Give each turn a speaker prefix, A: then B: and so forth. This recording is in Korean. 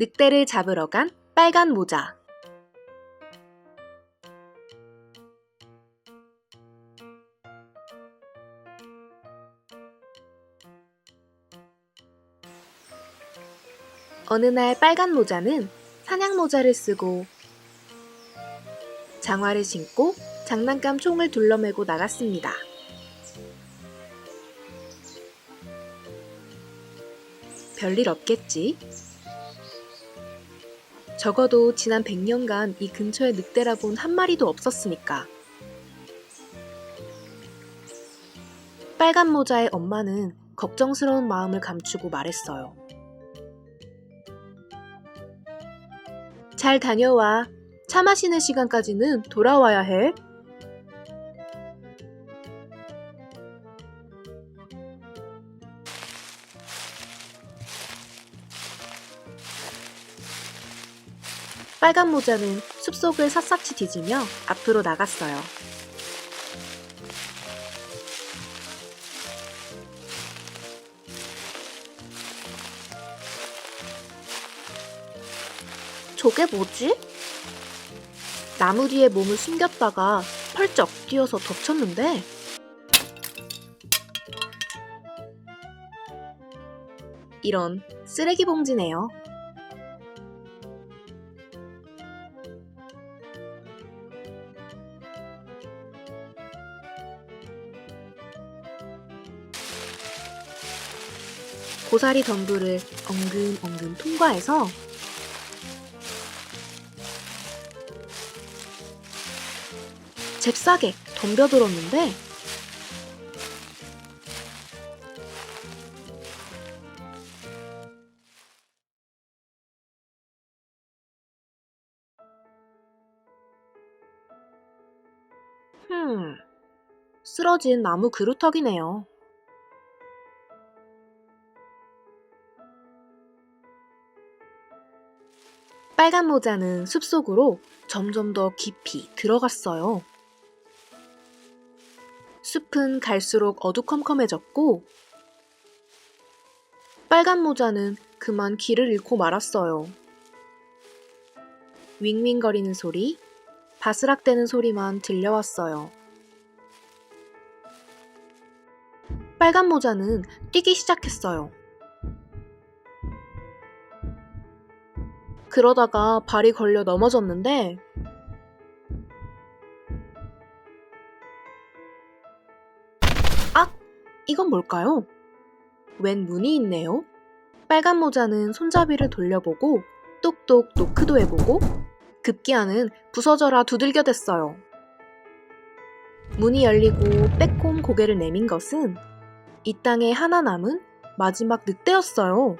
A: 늑대를 잡으러 간 빨간 모자. 어느 날 빨간 모자는 사냥 모자를 쓰고 장화를 신고 장난감 총을 둘러매고 나갔습니다. 별일 없겠지? 적어도 지난 100년간 이 근처에 늑대라 본한 마리도 없었으니까. 빨간 모자의 엄마는 걱정스러운 마음을 감추고 말했어요. 잘 다녀와. 차 마시는 시간까지는 돌아와야 해. 빨간 모자는 숲속을 샅샅이 뒤지며 앞으로 나갔어요. 저게 뭐지? 나무 뒤에 몸을 숨겼다가 펄쩍 뛰어서 덮쳤는데 이런 쓰레기 봉지네요. 고사리 덤불을 엉금엉금 통과해서 잽싸게 덤벼들었는데 흠, 쓰러진 나무 그루터기네요. 빨간 모자는 숲속으로 점점 더 깊이 들어갔어요. 숲은 갈수록 어두컴컴해졌고, 빨간 모자는 그만 길을 잃고 말았어요. 윙윙거리는 소리, 바스락대는 소리만 들려왔어요. 빨간 모자는 뛰기 시작했어요. 그러다가 발이 걸려 넘어졌는데, 아! 이건 뭘까요? 웬 문이 있네요? 빨간 모자는 손잡이를 돌려보고 똑똑 노크도 해보고 급기야는 부서져라 두들겨댔어요. 문이 열리고 빼꼼 고개를 내민 것은 이 땅에 하나 남은 마지막 늑대였어요.